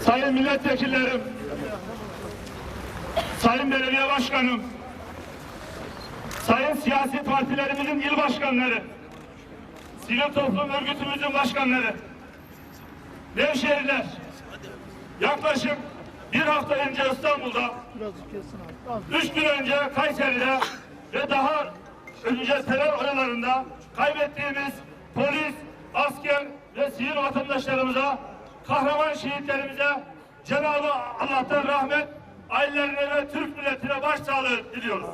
Sayın milletvekillerim, sayın belediye başkanım, sayın siyasi partilerimizin il başkanları, sivil toplum örgütümüzün başkanları, Nevşehirler, yaklaşık bir hafta önce İstanbul'da, üç gün önce Kayseri'de ve daha önce terör olaylarında kaybettiğimiz polis, asker ve sivil vatandaşlarımıza, kahraman şehitlerimize Cenab-ı Allah'tan rahmet, ailelerine ve Türk milletine başsağlığı diliyoruz.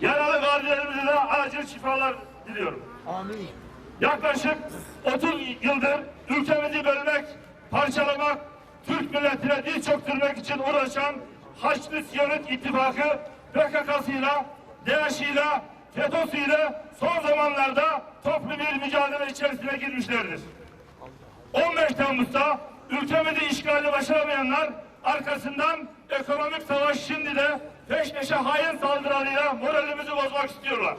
Yaralı gazilerimize de acil şifalar diliyorum. Yaklaşık 30 yıldır ülkemizi bölmek, parçalamak, Türk milletine dil çöktürmek için uğraşan Haçlı Siyonist İttifakı PKK'sıyla, DAEŞ'iyle, FETÖ'süyle son zamanlarda toplu bir mücadele içerisine girmişlerdir. 15 Temmuz'da ülkemizi işgali başaramayanlar arkasından ekonomik savaş şimdi de peş peşe hain saldırılarıyla moralimizi bozmak istiyorlar.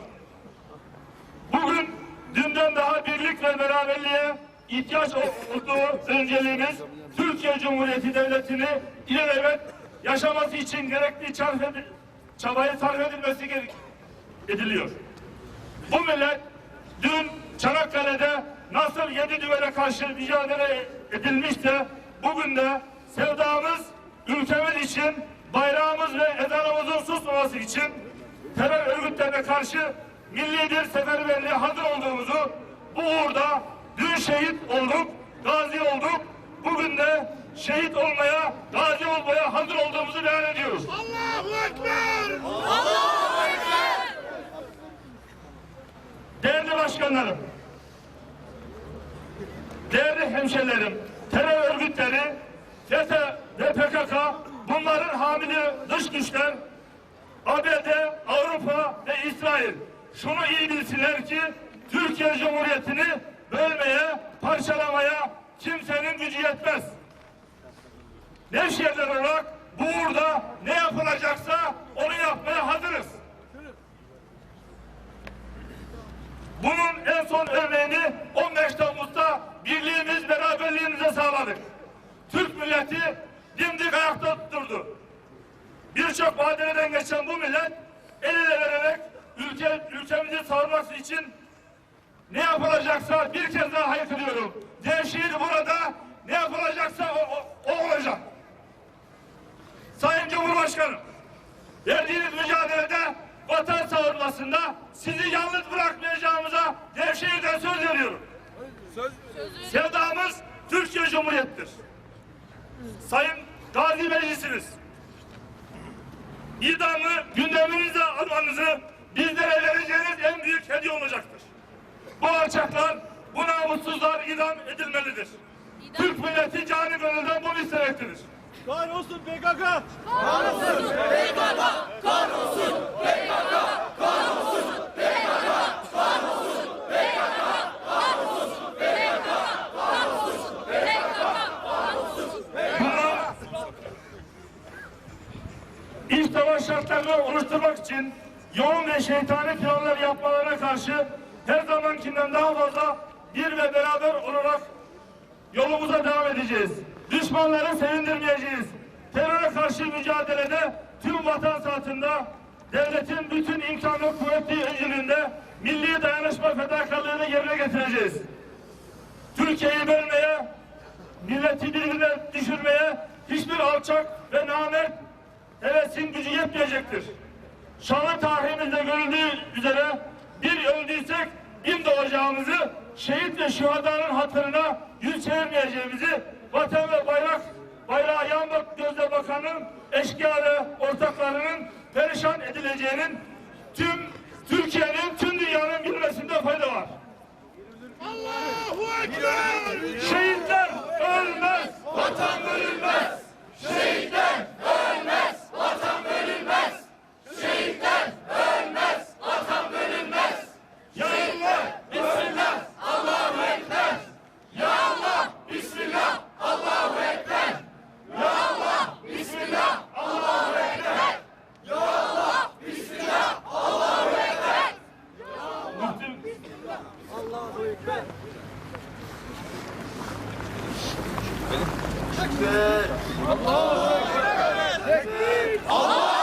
Bugün dünden daha birlik ve beraberliğe ihtiyaç olduğu önceliğimiz Türkiye Cumhuriyeti Devleti'ni ilelebet yaşaması için gerekli çabayı sarf edilmesi ediliyor. Bu millet dün Çanakkale'de nasıl yedi düvele karşı mücadele edilmişse bugün de sevdamız ülkemiz için bayrağımız ve ezanımızın susmaması için terör örgütlerine karşı milli bir seferberliğe hazır olduğumuzu bu uğurda dün şehit olduk, gazi olduk. Bugün de şehit olmaya, gazi olmaya hazır olduğumuzu beyan ediyoruz. Allahu Ekber! Değerli başkanlarım, değerli hemşerilerim, terör örgütleri, FETÖ ve PKK bunların hamili dış güçler ABD, Avrupa ve İsrail şunu iyi bilsinler ki Türkiye Cumhuriyeti'ni bölmeye, parçalamaya kimsenin gücü yetmez. Nevşehirler olarak bu uğurda ne yapılacaksa onu yapmaya hazırız. Bunun en son örneğini 15 Temmuz'da birliğimiz, beraberliğimize sağladık. Türk milleti dimdik ayakta tutturdu. Birçok badireden geçen bu millet el ele vererek ülke, ülkemizi savunması için ne yapılacaksa bir kez daha haykırıyorum. Devşehir burada ne yapılacaksa o, o, o olacak. Sayın Cumhurbaşkanım, verdiğiniz mücadelede vatan savunmasında sizi yalnız bırakmayacağımıza Nevşehir'den söz veriyorum. Sevdamız Türkiye Cumhuriyeti'dir. Sayın Gazi Meclisiniz, idamı gündeminize almanızı bizlere vereceğiniz en büyük hediye olacaktır. Bu alçaklar, bu namussuzlar idam edilmelidir. Türk milleti cani gönülden bunu istemektedir. Kahrolsun PKK! Bunlar iç savaş şartlarını oluşturmak için yoğun ve şeytani planlar yapmalarına karşı her zamankinden daha fazla bir ve beraber olarak yolumuza devam edeceğiz. Düşmanları sevindirmeyeceğiz. Teröre karşı mücadelede tüm vatan saatinde devletin bütün imkan ve kuvvetli öncülüğünde milli dayanışma fedakarlığını yerine getireceğiz. Türkiye'yi bölmeye, milleti birbirine düşürmeye hiçbir alçak ve namert hevesin gücü yetmeyecektir. Şanlı tarihimizde görüldüğü üzere bir öldüysek bin doğacağımızı, şehit ve şuhadanın hatırına yüz çevirmeyeceğimizi, vatan ve bayrak, bayrağı yan bak gözle bakanın, eşkıya ve ortaklarının perişan edileceğinin tüm Türkiye'nin, tüm dünyanın bilmesinde fayda var. Allahu Ekber! Şehitler ölmez, vatan bölünmez. Şehitler ölmez, Benim. Tekbir! Allahu Ekber! Tekbir! Allah!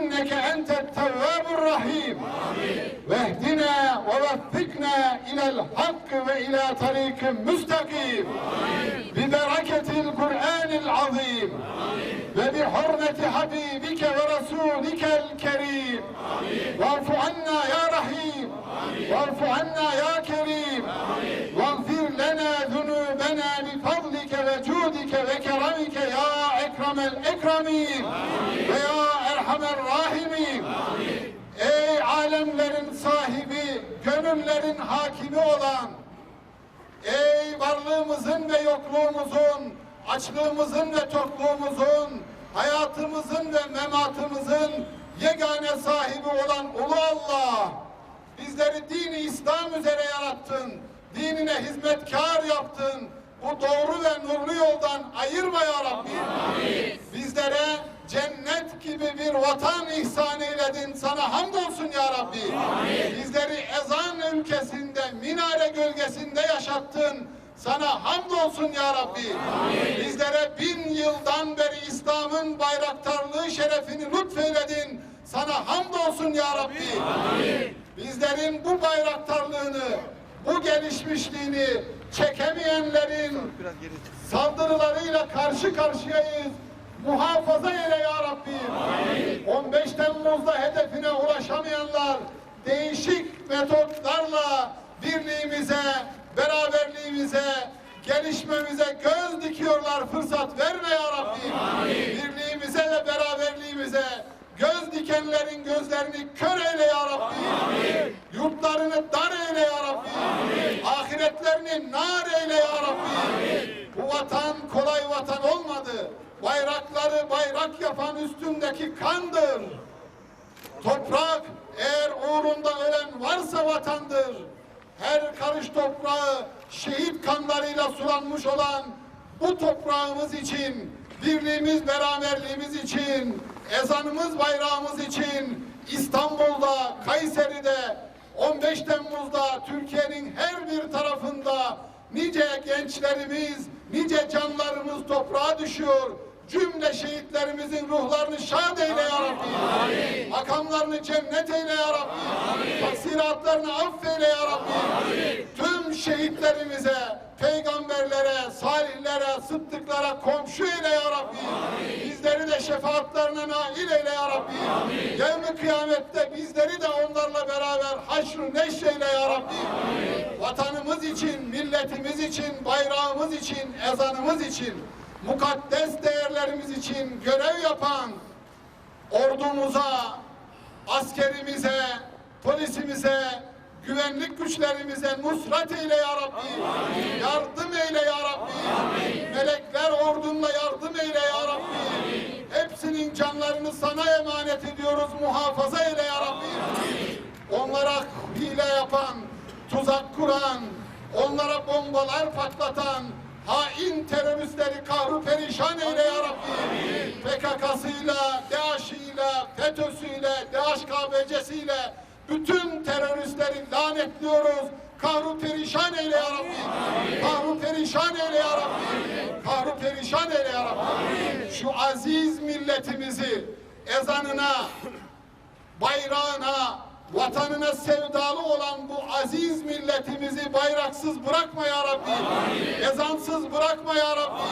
إنك أنت التواب الرحيم. واهدنا ووفقنا إلى الحق وإلى طريق مستقيم. ببركة القرآن العظيم. وبحرمة حبيبك ورسولك الكريم. واعف عنا يا رحيم. واعف عنا يا كريم. واغفر لنا ذنوبنا بفضلك وجودك وكرمك يا أكرم الأكرمين. Alemlerin sahibi, gönüllerin hakimi olan, ey varlığımızın ve yokluğumuzun, açlığımızın ve tokluğumuzun, hayatımızın ve mematımızın yegane sahibi olan Ulu Allah, bizleri dini İslam üzere yarattın, dinine hizmetkar yaptın, bu doğru ve nurlu yoldan ayırma ya Rabbi. Bizlere cennet gibi bir vatan ihsan eyledin. Sana hamdolsun ya Rabbi. Bizleri ezan ülkesinde, minare gölgesinde yaşattın. Sana hamdolsun ya Rabbi. Bizlere bin yıldan beri İslam'ın bayraktarlığı şerefini lütfeyledin. Sana hamdolsun ya Rabbi. Bizlerin bu bayraktarlığını, bu gelişmişliğini çekemeyenlerin saldırılarıyla karşı karşıyayız. Muhafaza eyle ya Rabbi. 15 Temmuz'da hedefine ulaşamayanlar değişik metotlarla birliğimize, beraberliğimize, gelişmemize göz dikiyorlar. Fırsat verme ya Rabbi. Birliğimize ve beraberliğimize göz dikenlerin gözlerini kör eyle ya Rabbi. Yurtlarını dar eyle ya Rabbi. Ahiretlerini nar eyle ya Rabbi. Bu vatan kolay vatan olmadı. Bayrakları bayrak yapan üstündeki kandır. Toprak eğer uğrunda ölen varsa vatandır. Her karış toprağı şehit kanlarıyla sulanmış olan bu toprağımız için, birliğimiz, beraberliğimiz için, ezanımız, bayrağımız için İstanbul'da, Kayseri'de, 15 Temmuz'da Türkiye'nin her bir tarafında nice gençlerimiz, nice canlarımız toprağa düşüyor. Cümle şehitlerimizin ruhlarını şad eyle ya Rabbi. Makamlarını cennet eyle ya Rabbi. Taksiratlarını affeyle ya Rabbi. Tüm şehitlerimize, peygamberlere, salihlere, sıddıklara komşu eyle ya Rabbi. Bizleri de şefaatlerine nail eyle ya Rabbi. Yevmi kıyamette bizleri de onlarla beraber haşr neşreyle ya Rabbi. Vatanımız için, milletimiz için, bayrağımız için, ezanımız için, mukaddes değerlerimiz için görev yapan ordumuza, askerimize, polisimize, güvenlik güçlerimize nusret eyle ya Rabbi. Yardım eyle ya Rabbi. Melekler ordunla yardım eyle ya Rabbi. Hepsinin canlarını sana emanet ediyoruz. Muhafaza eyle ya Rabbi. Onlara hile yapan, tuzak kuran, onlara bombalar patlatan, hain teröristleri kahru perişan eyle ya Rabbi. PKK'sıyla, DAEŞ'iyle, FETÖ'süyle, DHKBC'siyle bütün teröristleri lanetliyoruz. Kahru perişan eyle ya Rabbi. Kahru perişan eyle ya Rabbi. Kahru perişan eyle ya Rabbi. Şu aziz milletimizi ezanına, bayrağına, Vatanına sevdalı olan bu aziz milletimizi bayraksız bırakma ya Rabbi. Ezansız bırakma ya Rabbi.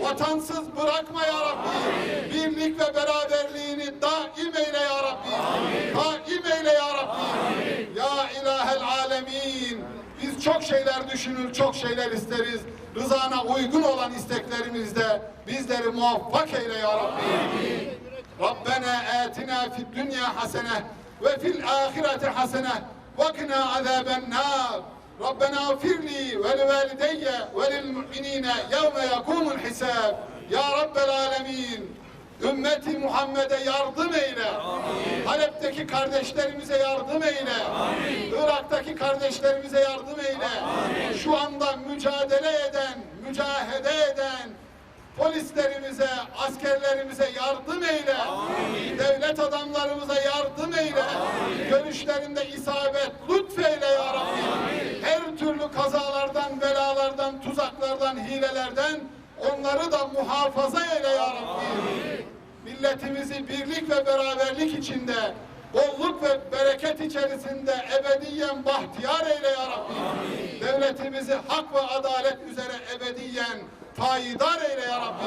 Vatansız bırakma ya Rabbi. Birlik ve beraberliğini daim eyle ya Rabbi. Daim eyle ya Rabbi. Ya ilahel alemin. Biz çok şeyler düşünür, çok şeyler isteriz. Rızana uygun olan isteklerimizde bizleri muvaffak eyle ya Rabbi. Rabbena atina fid dünya hasene kina azaben nar. Rabbena afirli ve li valideyye ve lil mu'minine yevme yakumul hisab. Ya Rabbel alemin. Ümmeti Muhammed'e yardım eyle. Halep'teki kardeşlerimize yardım eyle. Irak'taki kardeşlerimize yardım eyle. Şu anda mücadele eden, mücahede polislerimize, askerlerimize yardım eyle. Devlet adamlarımıza yardım eyle. Görüşlerinde isabet lütfeyle ya Rabbi. Her türlü kazalardan, belalardan, tuzaklardan, hilelerden onları da muhafaza eyle ya Rabbi. Milletimizi birlik ve beraberlik içinde, bolluk içerisinde ebediyen bahtiyar eyle ya Rabbi. Devletimizi hak ve adalet üzere ebediyen payidar eyle ya Rabbi.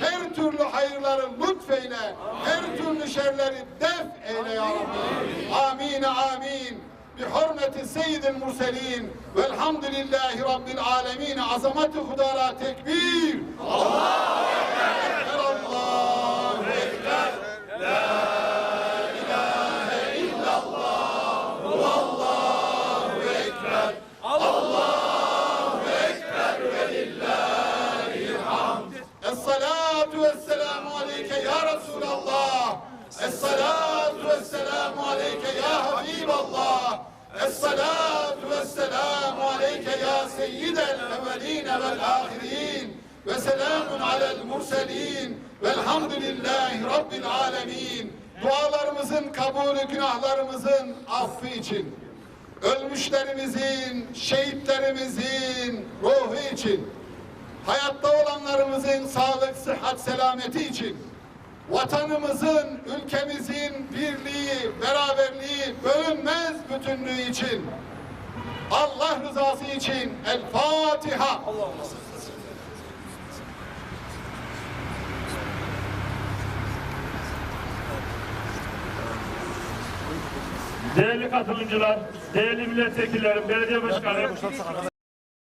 Her türlü hayırları lütfeyle, her türlü şerleri def eyle ya Rabbi. Amin amin. بحرمة سيد المرسلين والحمد لله رب العالمين عظمة خدارا تكبير سيد الأولين والآخرين وسلام على المرسلين والحمد لله رب العالمين Dualarımızın kabulü, günahlarımızın affı için, ölmüşlerimizin, şehitlerimizin ruhu için, hayatta olanlarımızın sağlık, sıhhat, selameti için, vatanımızın, ülkemizin birliği, beraberliği, bölünmez bütünlüğü için, Allah rızası için El Fatiha. Değerli katılımcılar, değerli milletvekillerim, belediye başkanı,